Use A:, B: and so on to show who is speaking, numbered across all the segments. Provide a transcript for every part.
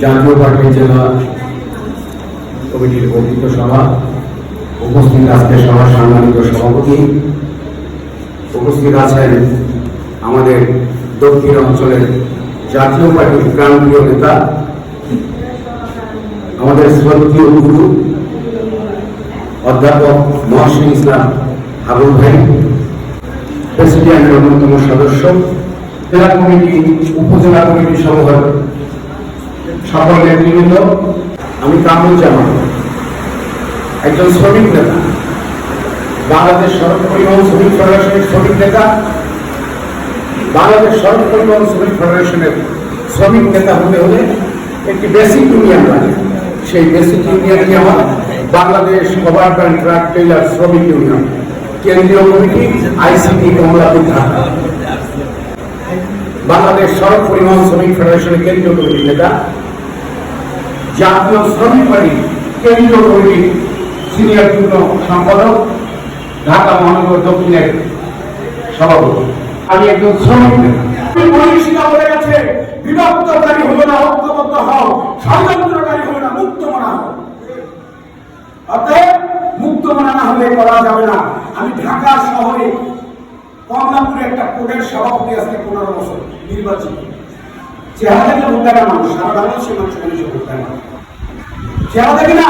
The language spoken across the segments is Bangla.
A: জাতীয় পার্টির জেলা কমিটির বর্ধিত সভা উপস্থিত আজকে সভার সম্মানিত সভাপতি, উপস্থিত আছেন আমাদের দক্ষিণ অঞ্চলের জাতীয় পার্টির প্রাণপ্রিয় নেতা, আমাদের শ্রদ্ধীয় গুরু অধ্যাপক মহসিন ইসলাম, হাবুল ভাই প্রেসিডেন্টের অন্যতম সদস্য জেলা কমিটি, উপজেলা কমিটি সমূহের সকল নেতৃবৃন্দ আমি কামরুজ্জামান একজন শ্রমিক নেতা, বাংলাদেশ সড়ক পরিবহন শ্রমিক ফেডারেশনের শ্রমিক নেতা, বাংলাদেশ সড়ক পরিবহন শ্রমিক ফেডারেশনের শ্রমিক নেতা হতে হলে একটি বেসিক ইউনিয়ন লাগে। সেই বেসিক ইউনিয়নটি আমার বাংলাদেশ ওভারটার্ন ট্রাক টেইলার শ্রমিক ইউনিয়ন কেন্দ্রীয় কমিটি আইসিটি কমলাপুর ঢাকা। বাংলাদেশ সড়ক পরিবহন শ্রমিক ফেডারেশনের কেন্দ্রীয় কমিটির নেতা, জাতীয় শ্রমিক পার্টি কেন্দ্রীয় কমিটির সিনিয়র যুগ্ম সম্পাদক, ঢাকা মহানগর দক্ষিণের সভাপতি। আমি একজন শ্রমিক
B: বলে গেছে, বিভক্তকারী না, ঐক্যবদ্ধ হও, ষড়যন্ত্রকারী না, মুক্ত মনা হও। অতএব মুক্ত মনা না হলে করা যাবে না। আমি ঢাকা শহরে কমলাপুরে একটা কোর্টের সভাপতি আজকে পনেরো বছর নির্বাচিত। চেহারা দেখে মানুষ সারা মানুষ মানুষ চেহারা না,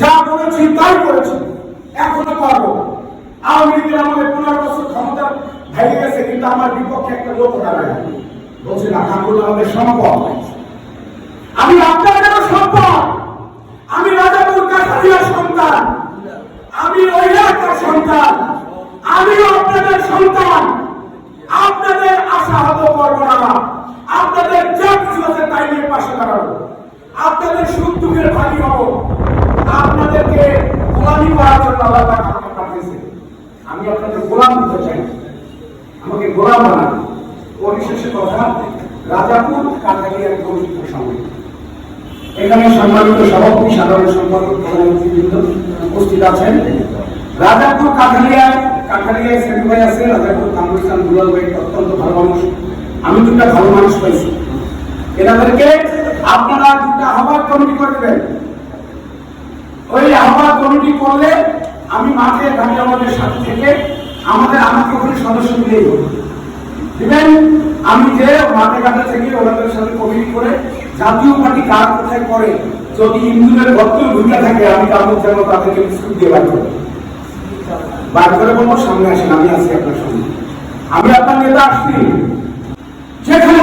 B: যা করেছি তাই করেছি, এখনও করব আওয়ামী লীগের আমাদের পনেরো বছর ক্ষমতা ভেঙে গেছে, কিন্তু আমার বিপক্ষে একটা লোক দাঁড়ায় বলছে না কাকুল আমাদের সম্পদ আমি আপনাদেরও সম্পদ আমি রাজাপুর কাঠারিয়ার সন্তান আমি ওই এলাকার সন্তান আমিও আপনাদের সন্তান আপনাদের করব না আপনাদের যা কিছু আছে তাই নিয়ে পাশে দাঁড়াবো। আপনাদের সুখ দুঃখের ভাগী হব। আপনাদেরকে গোলামি করার জন্য আল্লাহ পাক আমাকে পাঠিয়েছে। আমি আপনাদের গোলাম হতে চাই। আমাকে গোলাম বানান। পরিশেষে কথা রাজাপুর কাঠালিয়ার গরিব সঙ্গে এখানে সম্মানিত সভাপতি, সাধারণ সম্পাদক প্রধানমন্ত্রীবৃন্দ উপস্থিত আছেন। রাজাপুর কাঠালিয়া কাঠালিয়ায় সেন্টু ভাই আছে। রাজাপুর কামরুল ইসলাম দুলাল ভাই, অত্যন্ত ভালো মানুষ। আমি দুটা ভালো মানুষ পাইছি এনাদেরকে আপনারা দুটা আহ্বান কমিটি করে দেবেন ওই আহ্বান কমিটি করলে আমি মাঠে দাঁড়িয়ে আমাদের সাথে থেকে আমাদের আমাকে ওখানে সদস্য মিলেই হবে আমি যে মাঠে ঘাটে থেকে ওনাদের সাথে কমিটি করে জাতীয় পার্টি কার কোথায় করে, যদি ইন্দুরের ভক্ত ভূমিকা থাকে, আমি মধ্যে যেন তাদেরকে বিস্কুট দিয়ে বার করব। বার করে সামনে আসেন, আমি আছি আপনার সঙ্গে আমি আপনার নেতা আসছি।